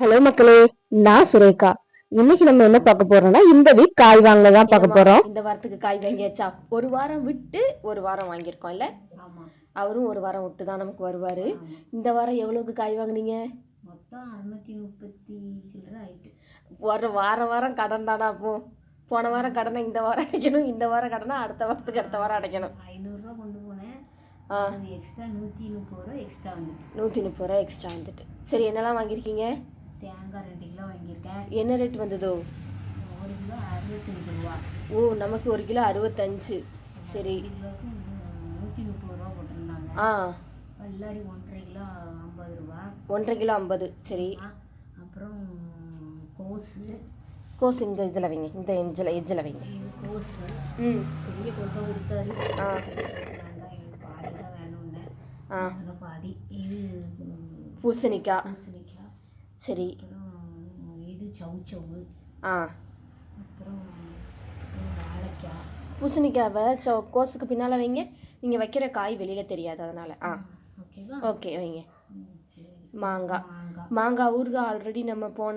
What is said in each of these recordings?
Hello மக்களே நான் சுரேகா. இன்னைக்கு நம்ம என்ன பார்க்க போறோம்னா இந்த வீக் காய் வாங்க தான் பார்க்க போறோம். இந்த வாரத்துக்கு காய் வாங்கியாச்சா? ஒரு வாரம் விட்டு ஒரு வாரம் வாங்கியிருக்கோம் இல்ல? ஆமாம் அவரும் ஒரு வாரம் விட்டு தான் நமக்கு வருவாரு. இந்த வாரம் எவ்வளவுக்கு காய் வாங்குனீங்க? மொத்தம் அறுநூத்தி முப்பத்தி சில்லற ஆயிட்டு. ஒரு வார வாரம் கடன் தானா அப்போ? போன வாரம் கடனை இந்த வாரம் அடைக்கணும் இந்த வாரம் கடனை அடுத்த வாரத்துக்கு அடுத்த வாரம் அடைக்கணும். ஐநூறுரூவா கொண்டு போனேன். ஆ. எக்ஸ்ட்ரா நூற்றி முப்பது ரூபா எக்ஸ்ட்ரா வந்துட்டு. நூற்றி முப்பது ரூபா எக்ஸ்ட்ரா வந்துட்டு. சரி என்னெல்லாம் வாங்கியிருக்கீங்க? தேங்காய் ரெண்டு கிலோ வாங்கியிருக்கேன். என்ன ரேட் வந்ததோ? ஒரு கிலோ அறுபத்தஞ்சு ரூபா. ஓ நமக்கு ஒரு கிலோ அறுபத்தஞ்சு. சரி. நூற்றி முப்பது ரூபா போட்டிருந்தாங்க. ஆ. பல்லாரி ஒன்றரை கிலோ ஐம்பது ரூபா. ஒன்றரை கிலோ ஐம்பது. சரி. அப்புறம் கோஸு. கோஸ் இந்த இதில் வைங்க. இந்த எஞ்சில் எஜ்ஜில் வைங்க. கோஸு. ம். பெரிய கோஸாக கொடுத்தாரு. ஆ. வேண்டாம். எனக்கு பாதி தான் வேணும்னு ஆ. பாதி. இது பூசணிக்காய். பூசணிக்காய். சரி. இது சவுச்சவு ஆ. அப்புறம் இது வாழைக்காய். பூசணிக்காவை சோ கோஸுக்கு பின்னால் வைங்க. நீங்கள் வைக்கிற காய் வெளியில் தெரியாது அதனால். ஆ. ஓகேவா? ஓகே வைங்க. மாங்காய் மாங்காய் ஊறுகாய் ஆல்ரெடி நம்ம போன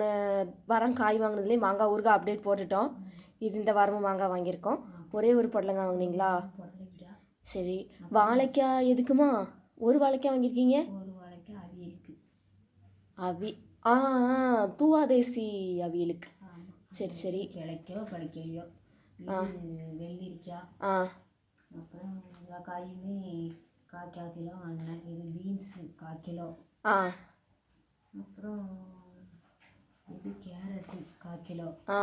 வாரம் காய் வாங்கினதுலேயே மாங்காய் ஊறுகாய் அப்டேட் போட்டுட்டோம். இது இந்த வாரமும் மாங்காய் வாங்கியிருக்கோம். ஒரே ஒரு பொடலங்காய் வாங்குனீங்களா? சரி. வாழைக்காய் எதுக்குமா? ஒரு வாழைக்காய் வாங்கியிருக்கீங்க? ஒரு வாழைக்காய் அவி. ஆ ஆ, தூவாதேசி அவியலுக்கு. சரி சரி. கிளைக்கோ பழிக்கையோ ஆ. வெள்ளரிக்காய் ஆ. அப்புறம் எல்லா காயுமே கால் கால் கிலோ வாங்கினேன் இது பீன்ஸு கால் கிலோ ஆ. அப்புறம் இது கேரட்டு கால் கிலோ ஆ.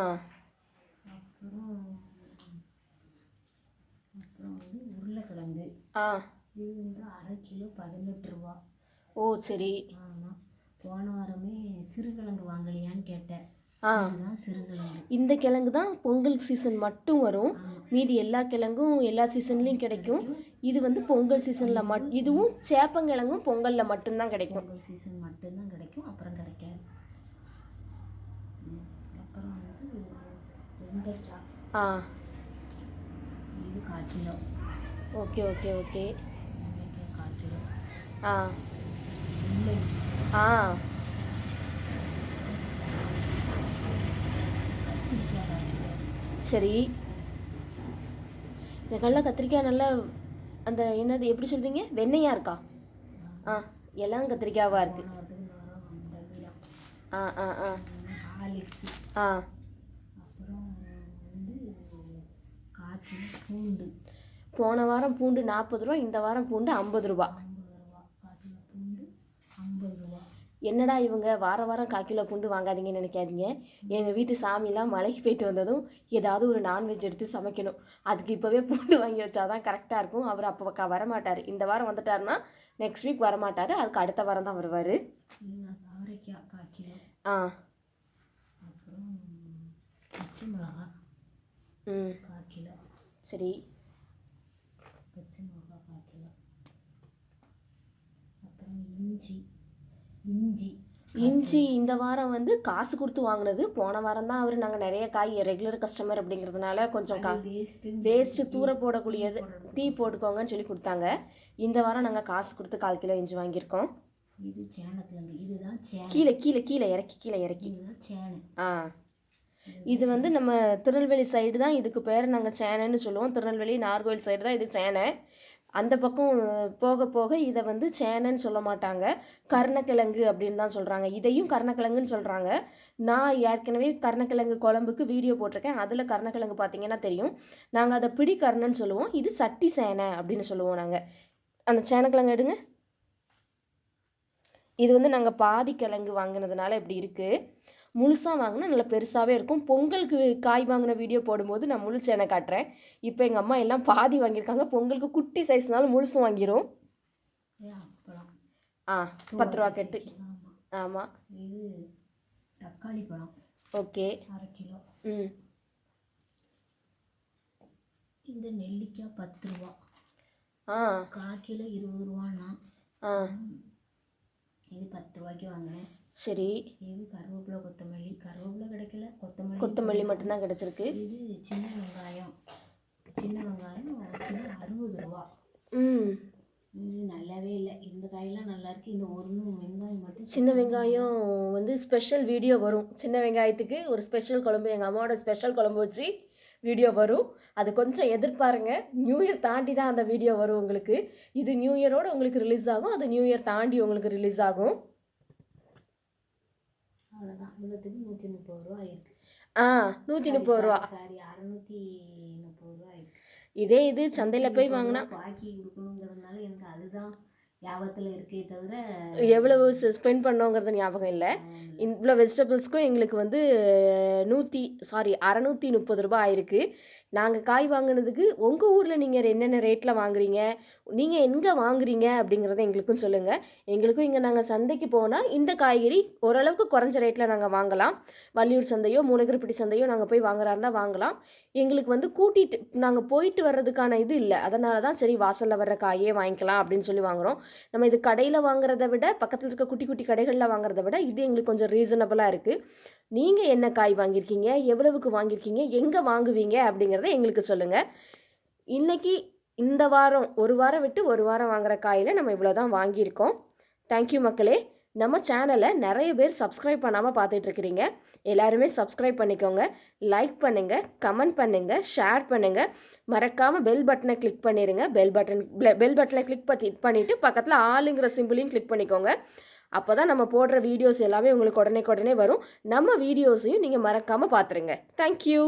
அப்புறம் அப்புறம் வந்து உருளைக்கிழங்கு. ஆ. இது வந்து அரை கிலோ பதினெட்டு ரூபா. ஓ சரி. ஆமாம் போன வாரமே சிறுகிழங்கு வாங்கலையான்னு கேட்டேன். ஆ. இந்த கிழங்கு தான் பொங்கல் சீசன் மட்டும் வரும். மீதி எல்லா கிழங்கும் எல்லா சீசன்லேயும் கிடைக்கும். இது வந்து பொங்கல் சீசனில் மட் இதுவும் சேப்பங்கிழங்கும் பொங்கலில் மட்டும்தான் கிடைக்கும். பொங்கல் சீசன் மட்டும்தான் கிடைக்கும். அப்புறம் கிடைக்காது. அப்புறம் வந்து வெண்டைக்காய். ஆ. இது கால் கிலோ. Okay okay okay. வெண்டைக்காய் கால் கிலோ. ஆ. முள்ளங்கி ஆ. சரி. இந்த கடல கத்திரிக்காய் நல்லா அந்த என்னது எப்படி சொல்வீங்க? வெண்ணெயா இருக்கா? ஆ எல்லாம் கத்திரிக்காவா இருக்கு. ஆ ஆ ஆ. ஆ. போன வாரம் பூண்டு நாற்பது ரூபா இந்த வாரம் பூண்டு ஐம்பது ரூபா கால் கிலோ பூண்டு ஐம்பது ரூபா என்னடா இவங்க வார வாரம் கால் கிலோ பூண்டு வாங்காதீங்கன்னு நினைக்காதீங்க. எங்கள் வீட்டு சாமிலாம் மலைக்கு போயிட்டு வந்ததும் ஏதாவது ஒரு நான்வெஜ் எடுத்து சமைக்கணும். அதுக்கு இப்போவே பூண்டு வாங்கி வச்சாதான் கரெக்டாக இருக்கும். அவர் அப்போ க வரமாட்டார். இந்த வாரம் வந்துட்டாருன்னா நெக்ஸ்ட் வீக் வரமாட்டார். அதுக்கு அடுத்த வாரம் தான் வருவார். ஆ. ம். சரி. பச்சை மிளகா கால் கிலோ அப்புறம் இஞ்சி. இஞ்சி. இஞ்சி இந்த வாரம் வந்து காசு கொடுத்து வாங்கினது. போன வாரம் தான் அவர் நாங்கள் நிறைய காய் ரெகுலர் கஸ்டமர் அப்படிங்கிறதுனால கொஞ்சம் கா வேஸ்ட்டு தூர போடக்கூடியது. டீ போட்டுக்கோங்கன்னு சொல்லி கொடுத்தாங்க. இந்த வாரம் நாங்கள் காசு கொடுத்து கால் கிலோ இஞ்சி வாங்கியிருக்கோம். இது சேனக்கிழங்கு இதுதான் கீழே கீழே கீழே இறக்கி கீழே இறக்கி. ஆ. இது வந்து நம்ம திருநெல்வேலி சைடு தான் இதுக்கு பேர் நாங்கள் சேனைன்னு சொல்லுவோம். திருநெல்வேலி நார்கோயில் சைடு தான் இது சேனை அந்த பக்கம் போக போக இதை வந்து சேனைன்னு சொல்ல மாட்டாங்க. கர்ணக்கிழங்கு அப்படின்னு தான் சொல்கிறாங்க இதையும் கர்ணக்கிழங்குன்னு சொல்கிறாங்க நான் ஏற்கனவே கர்ணக்கிழங்கு குழம்புக்கு வீடியோ போட்டிருக்கேன். அதில் கருணக்கிழங்கு பார்த்தீங்கன்னா தெரியும். நாங்கள் அதை பிடி கர்ணன்னு சொல்லுவோம். இது சட்டி சேனை அப்படின்னு சொல்லுவோம் நாங்கள் அந்த சேனக்கிழங்கு எடுங்க. இது வந்து நாங்கள் பாதி கிழங்கு வாங்கினதுனால இப்படி இருக்குது முழுசாக வாங்கினா நல்லா பெருசாகவே இருக்கும். பொங்கலுக்கு காய் வாங்கின வீடியோ போடும்போது நான் முழு சேனை காட்டுறேன். இப்போ எங்கள் அம்மா எல்லாம் பாதி வாங்கியிருக்காங்க. பொங்கலுக்கு குட்டி சைஸ்னாலும் முழுசும் வாங்கிரும். ஆ பத்து ரூபா கட்டு. ஆமாம் தக்காளி பழம். ஓகே. அரை கிலோ. ம். இந்த நெல்லிக்காய் பத்து ரூபா. ஆ. கால் கிலோ இருபது ரூபான்னா ஆ. இது பத்து ரூபாய்க்கு வாங்கினேன். சரி. இது கருவேப்பிலை கொத்தமல்லி. கருவேப்பிலை கிடைக்கல. கொத்தமல்லி கொத்தமல்லி மட்டும்தான் கிடச்சிருக்கு. இது சின்ன வெங்காயம். சின்ன வெங்காயம் கிலோ அறுபது ரூபா. ம். இது நல்லாவே இல்லை. இந்த காயெல்லாம் நல்லா இருக்கு. இந்த ஒரு வெங்காயம் மட்டும் சின்ன வெங்காயம் வந்து ஸ்பெஷல் வீடியோ வரும். சின்ன வெங்காயத்துக்கு ஒரு ஸ்பெஷல் குழம்பு. எங்கள் அம்மாவோட ஸ்பெஷல் குழம்பு வச்சு வீடியோ வரும். அது கொஞ்சம் எதிர்பாருங்க. நியூ இயர் தாண்டி தான் அந்த வீடியோ வரும் உங்களுக்கு. இது நியூ இயரோட உங்களுக்கு ரிலீஸ் ஆகும். அது நியூ இயர் தாண்டி உங்களுக்கு ரிலீஸ் ஆகும். அவ்வளோதான் இவ்வளோத்துக்கு நூற்றி முப்பது ரூபா இருக்கு ஆ நூற்றி முப்பது ரூபா. சாரி அறநூற்றி முப்பது ரூபா இருக்கு இதே இது சந்தையில் போய் வாங்கினா பாக்கி கொடுக்கணுங்கிறதுனால எனக்கு அதுதான் ஞாபகத்தில் இருக்கே தவிர எவ்வளவு ஸ்பெண்ட் பண்ணோங்கிறது ஞாபகம் இல்லை. இவ்வளோ வெஜிடபிள்ஸ்க்கும் எங்களுக்கு வந்து நூற்றி சாரி அறநூற்றி முப்பது ரூபாய் ஆயிருக்கு. நாங்கள் காய் வாங்கினதுக்கு உங்கள் ஊரில் நீங்கள் என்னென்ன ரேட்டில் வாங்குறீங்க? நீங்கள் எங்கே வாங்குறீங்க? அப்படிங்கிறத எங்களுக்கும் சொல்லுங்கள் எங்களுக்கும் இங்கே நாங்கள் சந்தைக்கு போனால் இந்த காய்கறி ஓரளவுக்கு குறைஞ்ச ரேட்டில் நாங்கள் வாங்கலாம். வள்ளியூர் சந்தையோ மூலகிரிப்பட்டி சந்தையோ நாங்கள் போய் வாங்குறா இருந்தால் வாங்கலாம். எங்களுக்கு வந்து கூட்டிகிட்டு நாங்கள் போயிட்டு வர்றதுக்கான இது இல்லை. அதனால தான் சரி வாசலில் வர்ற காயே வாங்கிக்கலாம் அப்படின்னு சொல்லி வாங்குகிறோம் நம்ம இது கடையில் வாங்குறத விட பக்கத்தில் இருக்க குட்டி குட்டி கடைகளில் வாங்குறத விட இது எங்களுக்கு கொஞ்சம் ரீசனபிளாக இருக்குது நீங்கள் என்ன காய் வாங்கியிருக்கீங்க? எவ்வளவுக்கு வாங்கியிருக்கீங்க? எங்கே வாங்குவீங்க? அப்படிங்கிறத எங்களுக்கு சொல்லுங்கள் இன்னைக்கு இந்த வாரம் ஒரு வாரம் விட்டு ஒரு வாரம் வாங்குற காயில் நம்ம இவ்வளோ தான் வாங்கியிருக்கோம் தேங்க்யூ மக்களே. நம்ம சேனலை நிறைய பேர் சப்ஸ்கிரைப் பண்ணாமல் பார்த்துட்ருக்குறீங்க எல்லாருமே சப்ஸ்கிரைப் பண்ணிக்கோங்க. லைக் பண்ணுங்கள் கமெண்ட் பண்ணுங்கள் ஷேர் பண்ணுங்கள் மறக்காமல் பெல் பட்டனை கிளிக் பண்ணிடுங்க பெல் பட்டன் பெல் பட்டனை கிளிக் பண்ணி பண்ணிவிட்டு பக்கத்தில் ஆளுங்கிற சிம்பிளையும் கிளிக் பண்ணிக்கோங்க. அப்போ தான் நம்ம போடுற வீடியோஸ் எல்லாமே உங்களுக்கு உடனே உடனே வரும். நம்ம வீடியோஸையும் நீங்கள் மறக்காமல் பார்த்துருங்க தேங்க்யூ